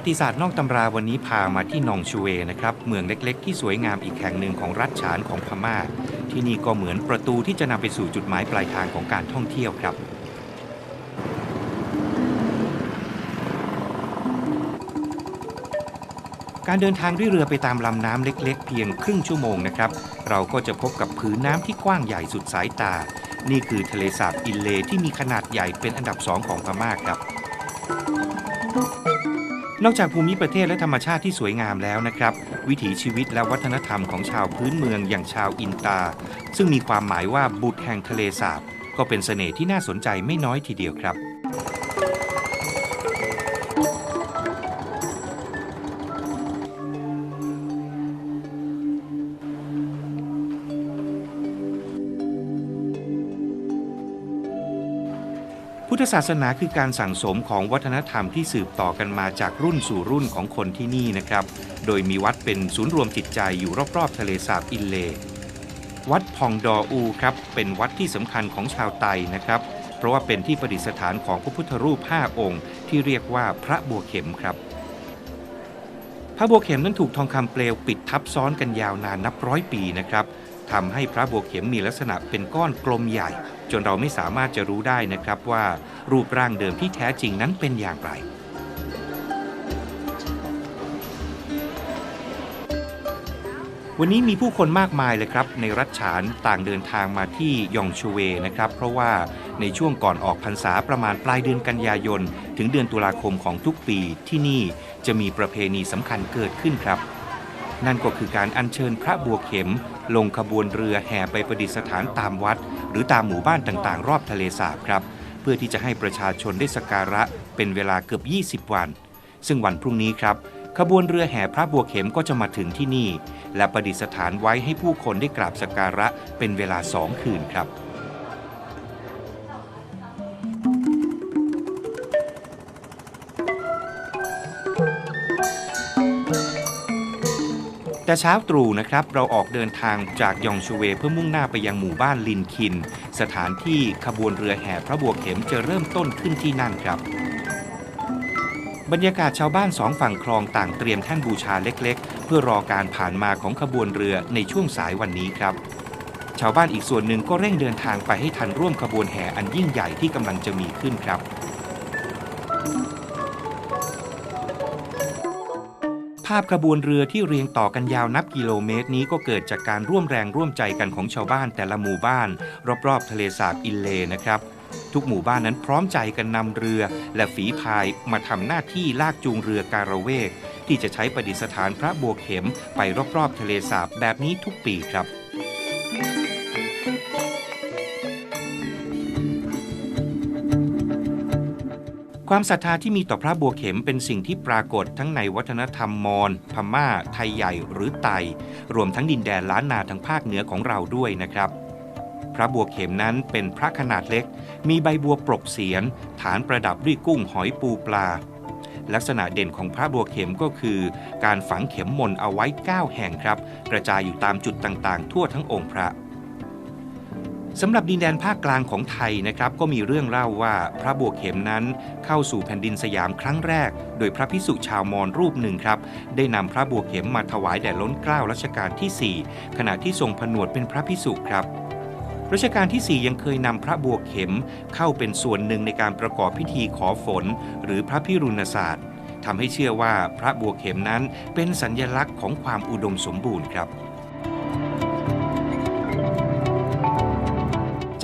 วัติศาสตร์นอกตำราวันนี้พามาที่นองชูเวนะครับ เมืองเล็กๆ ที่สวยงามอีกแห่งหนึ่งของรัฐฉานของพม่า ที่นี่ก็เหมือนประตูที่จะนำไปสู่จุดหมายปลายทางของการท่องเที่ยวครับ การเดินทางด้วยเรือไปตามลำน้ำเล็ก ๆ เพียงครึ่งชั่วโมงนะครับ เราก็จะพบกับผืนน้ำที่กว้างใหญ่สุดสายตา นี่คือทะเลสาบอินเลที่มีขนาดใหญ่เป็นอันดับสองของพม่าครับ นอกจากภูมิประเทศและธรรมชาติที่สวยงามแล้วนะครับ วิถีชีวิตและวัฒนธรรมของชาวพื้นเมืองอย่างชาวอินตา ซึ่งมีความหมายว่าบุตรแห่งทะเลสาบ ก็เป็นเสน่ห์ที่น่าสนใจไม่น้อยทีเดียวครับ ทธศาสนาคือการสั่งสมของวัฒนธรรมที่สืบต่อกันมาจากรุ่นสู่รุ่นของคนที่นี่นะครับ โดยมีวัดเป็นศูนย์รวมจิตใจอยู่รอบๆ ทะเลสาบอินเล วัดพองดออูครับ เป็นวัดที่สำคัญของชาวไตนะครับ เพราะว่าเป็นที่ประดิษฐานของพระพุทธรูป 5 องค์ ที่เรียกว่าพระบัวเข็มครับ พระบัวเข็มนั้นถูกทองคำเปลวปิดทับซ้อนกันยาวนานนับร้อยปีนะครับ ทำให้พระบัวเข็มมีลักษณะเป็นก้อนกลมใหญ่ จนเราไม่สามารถจะรู้ได้นะครับว่ารูปร่างเดิมที่แท้จริงนั้นเป็นอย่างไรวันนี้มีผู้คนมากมายเลยครับ ในรัฐฉานต่างเดินทางมาที่ยองชูเวนะครับ เพราะว่าในช่วงก่อนออกพรรษาประมาณปลายเดือนกันยายน ถึงเดือนตุลาคมของทุกปีที่นี่จะมีประเพณีสำคัญเกิดขึ้นครับ นั่นก็คือการอัญเชิญพระบัวเข็ม ลงขบวนเรือแห่ไปประดิษฐานตามวัด หรือตามหมู่บ้านต่างๆ รอบทะเลสาบครับ เพื่อที่จะให้ประชาชนได้สักการะเป็นเวลาเกือบ 20 วัน ซึ่งวันพรุ่งนี้ครับ ขบวนเรือแห่พระบัวเข็มก็จะมาถึงที่นี่ และประดิษฐานไว้ให้ผู้คนได้กราบสักการะเป็นเวลาสองคืนครับ แต่เช้าตรู่นะครับเราออกเดินทางจากยองชูเวเพื่อมุ่งหน้าไปยังหมู่บ้านลินคิน สถานที่ขบวนเรือแห่พระบัวเข็มจะเริ่มต้นขึ้นที่นั่นครับ บรรยากาศชาวบ้านสองฝั่งคลองต่างเตรียมแท่นบูชาเล็กๆ เพื่อรอการผ่านมาของขบวนเรือในช่วงสายวันนี้ครับ ชาวบ้านอีกส่วนหนึ่งก็เร่งเดินทางไปให้ทันร่วมขบวนแห่อันยิ่งใหญ่ที่กำลังจะมีขึ้นครับ ภาพขบวนเรือที่เรียงต่อกันยาวนับกิโลเมตรนี้ก็เกิดจากการร่วมแรงร่วมใจกันของชาวบ้านแต่ละหมู่บ้าน รอบๆ ทะเลสาบอินเลนะครับ ทุกหมู่บ้านนั้นพร้อมใจกันนำเรือ และฝีพายมาทำหน้าที่ลากจูงเรือการะเวก ที่จะใช้ประดิษฐานพระบัวเข็มไปรอบๆ ทะเลสาบแบบนี้ทุกปีครับ ความศรัทธาที่มีต่อพระบัวเข็มเป็นสิ่งที่ปรากฏทั้งในวัฒนธรรมมอญพม่า ไทยใหญ่หรือไต รวมทั้งดินแดนล้านนาทางภาคเหนือของเราด้วยนะครับ พระบัวเข็มนั้นเป็นพระขนาดเล็ก มีใบบัวปรกเสียน ฐานประดับด้วยกุ้งหอยปูปลา ลักษณะเด่นของพระบัวเข็มก็คือ การฝังเข็มมนเอาไว้ 9 แห่งครับ กระจายอยู่ตามจุดต่างๆ ทั่วทั้งองค์พระ สำหรับดินแดนภาคกลางของไทยนะครับก็มีเรื่องเล่าว่าพระบัวเข็มนั้นเข้าสู่แผ่นดินสยามครั้งแรก โดยพระพิสุชาวมอญรูปหนึ่งครับ ได้นำพระบัวเข็มมาถวายแด่ล้นเกล้ารัชกาลที่ 4 ขณะที่ทรงผนวดเป็นพระพิสุครับรัชกาลที่ 4 ยังเคยนำพระบัวเข็มเข้าเป็นส่วนหนึ่งในการประกอบพิธีขอฝน หรือพระพิรุณศาสตร์ทำให้เชื่อว่าพระบัวเข็มนั้นเป็นสัญญลักษณ์ของความอุดมสมบูรณ์ครับ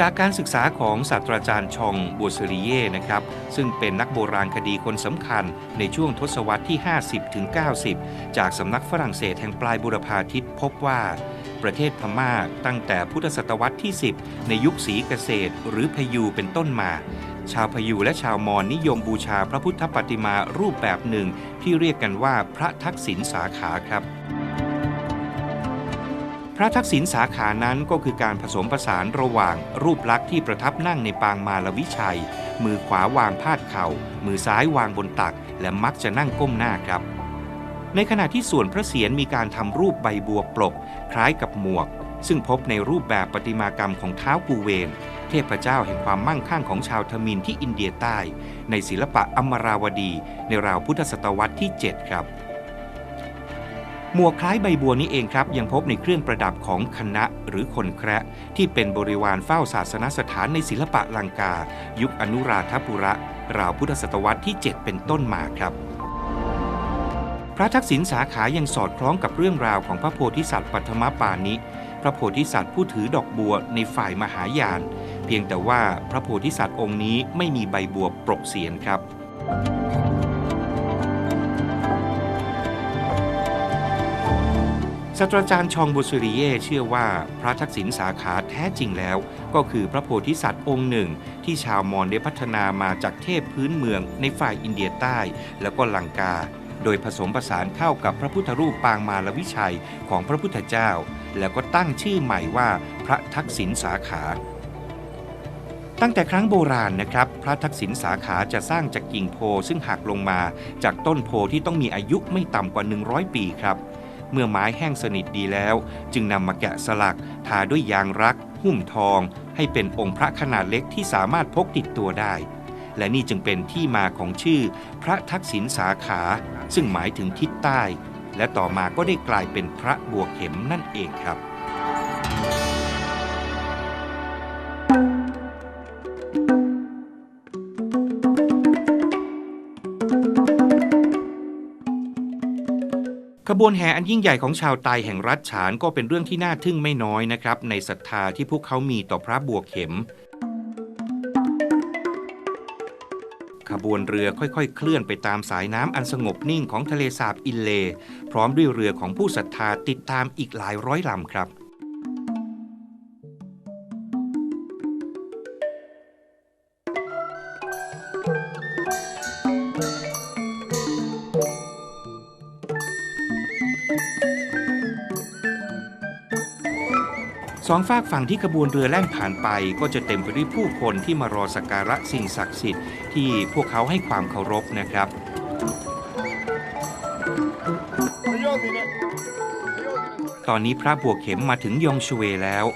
จากการศึกษาของศาสตราจารย์ชองบัวเซริเย่นะครับ ซึ่งเป็นนักโบราณคดีคนสำคัญในช่วงทศวรรษที่ 50 ถึง 90 จากสำนักฝรั่งเศสแห่งปลายบุรพาทิตพบว่า ประเทศพม่าตั้งแต่พุทธศตวรรษที่ 10 ในยุคศรีเกษตร หรือพยูเป็นต้นมา ชาวพยูและชาวมอญนิยมบูชาพระพุทธปฏิมารูปแบบหนึ่งที่เรียกกันว่าพระทักษิณสาขาครับ พระทักษิณสาขานั้นก็คือการผสมผสานระหว่างรูปลักษณ์ที่ประทับนั่งในปางมาลวิชัย มือขวาวางพาดเข่า มือซ้ายวางบนตัก และมักจะนั่งก้มหน้าครับ ในขณะที่ส่วนพระเศียรมีการทำรูปใบบัวปลก คล้ายกับหมวก ซึ่งพบในรูปแบบประติมากรรมของเท้ากูเวน เทพเจ้าแห่งความมั่งคั่งของชาวทมินที่อินเดียใต้ ในศิลปะอมราวดี ในราวพุทธศตวรรษที่ 7 ครับ หมวกคล้ายใบบัวนี้เองครับ ยังพบในเครื่องประดับของคณะหรือคนแคระที่เป็นบริวารเฝ้าศาสนสถานในศิลปะลังกา ยุคอนุราธปุระ ราวพุทธศตวรรษที่ 7 เป็นต้นมาครับ พระทักษิณสาขายังสอดคล้องกับเรื่องราวของพระโพธิสัตว์ปัทมปานิพระโพธิสัตว์ผู้ถือดอกบัวในฝ่ายมหายาน เพียงแต่ว่าพระโพธิสัตว์องค์นี้ไม่มีใบบัวปรกเสียนครับ ศาสตราจารย์ชองบุสุริเย่เชื่อว่าพระทักษิณสาขาแท้จริงแล้ว ก็คือพระโพธิสัตว์องค์หนึ่ง ที่ชาวมอญได้พัฒนามาจากเทพพื้นเมืองในฝ่ายอินเดียใต้ แล้วก็ลังกา โดยผสมผสานเข้ากับพระพุทธรูปปางมาลวิชัยของพระพุทธเจ้า แล้วก็ตั้งชื่อใหม่ว่าพระทักษิณสาขาตั้งแต่ครั้งโบราณนะครับ พระทักษิณสาขาจะสร้างจากกิ่งโพซึ่งหักลงมา จากต้นโพที่ต้องมีอายุไม่ต่ำกว่า 100 ปีครับ เมื่อไม้แห้งสนิทดีแล้ว จึงนำมาแกะสลักทาด้วยยางรัก หุ้มทอง ให้เป็นองค์พระขนาดเล็กที่สามารถพกติดตัวได้ และนี่จึงเป็นที่มาของชื่อ พระทักษิณสาขา ซึ่งหมายถึงทิศใต้ และต่อมาก็ได้กลายเป็นพระบัวเข็มนั่นเองครับ ขบวนแห่อันยิ่งใหญ่ของชาวไตแห่งรัฐฉานก็เป็นเรื่องที่น่าทึ่งไม่น้อยนะครับ ในศรัทธาที่พวกเขามีต่อพระบัวเข็ม ขบวนเรือค่อยๆ เคลื่อนไปตามสายน้ำอันสงบนิ่งของทะเลสาบอินเล พร้อมด้วยเรือของผู้ศรัทธาติดตามอีกหลายร้อยลำครับ สองฝากฝั่งที่ขบวนเรือแล่นผ่านไปก็จะเต็มไปด้วยผู้คนที่มารอสักการะสิ่งศักดิ์สิทธิ์ที่พวกเขาให้ความเคารพนะครับ ตอนนี้พระบัวเข็มมาถึงยองชเวแล้ว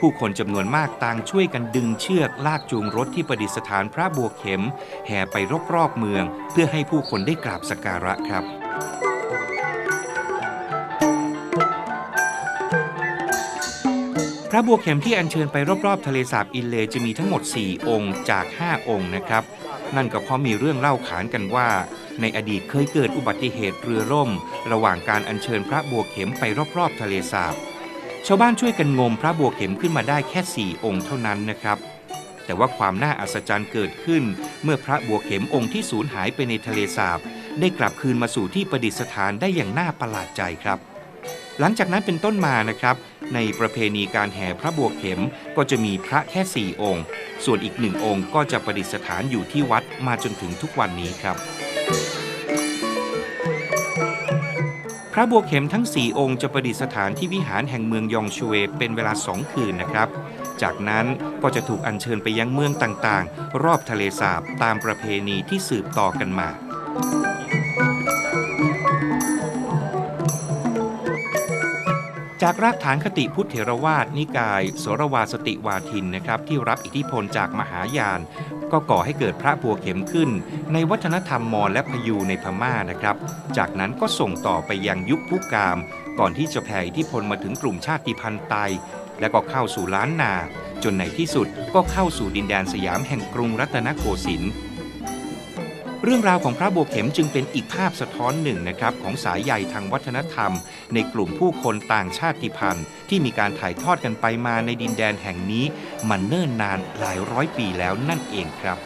ผู้คนจำนวนมากต่างช่วยกันดึงเชือกลากจูงรถที่ประดิษฐานพระบัวเข็ม แห่ไปรอบๆเมือง เพื่อให้ผู้คนได้กราบสักการะครับ พระบัวเข็มที่อัญเชิญไปรอบๆ ทะเลสาบอินเลจะมีทั้งหมด 4 องค์จาก 5 องค์นะครับ นั่นก็เพราะมีเรื่องเล่าขานกันว่า ในอดีตเคยเกิดอุบัติเหตุเรือล่ม ระหว่างการอัญเชิญพระบัวเข็มไปรอบๆ ทะเลสาบชาวบ้านช่วยกันงมพระบัวเข็มขึ้นมาได้แค่ 4 องค์เท่านั้นนะครับ แต่ว่าความน่าอัศจรรย์เกิดขึ้น เมื่อพระบัวเข็มองค์ที่สูญหายไปในทะเลสาบได้กลับคืนมาสู่ที่ประดิษฐานได้อย่างน่าประหลาดใจครับ หลังจากนั้นเป็นต้นมานะครับ ในประเพณีการแห่พระบัวเข็มก็จะมีพระแค่ 4 องค์ ส่วนอีกหนึ่งองค์ก็จะประดิษฐานอยู่ที่วัดมาจนถึงทุกวันนี้ครับ พระบัวเข็มทั้ง 4 องค์จะประดิษฐานที่วิหารแห่งเมืองยองชเวเป็นเวลา2คืนนะครับ จากนั้นก็จะถูกอัญเชิญไปยังเมืองต่างๆ รอบทะเลสาบตามประเพณีที่สืบต่อกันมา จากรากฐานคติพุทธเถรวาทนิกายโสรวาสติวาทินนะครับที่รับอิทธิพลจากมหายาน ก็ก่อให้เกิดพระบัวเข็มขึ้น ในวัฒนธรรมมอญและพยูในพม่านะครับ จากนั้นก็ส่งต่อไปยังยุคพุกาม ก่อนที่จะแผ่อิทธิพลมาถึงกลุ่มชาติพันธุ์ไต และก็เข้าสู่ล้านนา จนในที่สุดก็เข้าสู่ดินแดนสยามแห่งกรุงรัตนโกสินทร์ เรื่องราวของพระบัวเข็มจึงเป็นอีกภาพสะท้อนหนึ่งนะครับของสายใยทางวัฒนธรรม ในกลุ่มผู้คนต่างชาติพันธุ์ ที่มีการถ่ายทอดกันไปมาในดินแดนแห่งนี้มันเนิ่นนานหลายร้อยปีแล้วนั่นเองครับ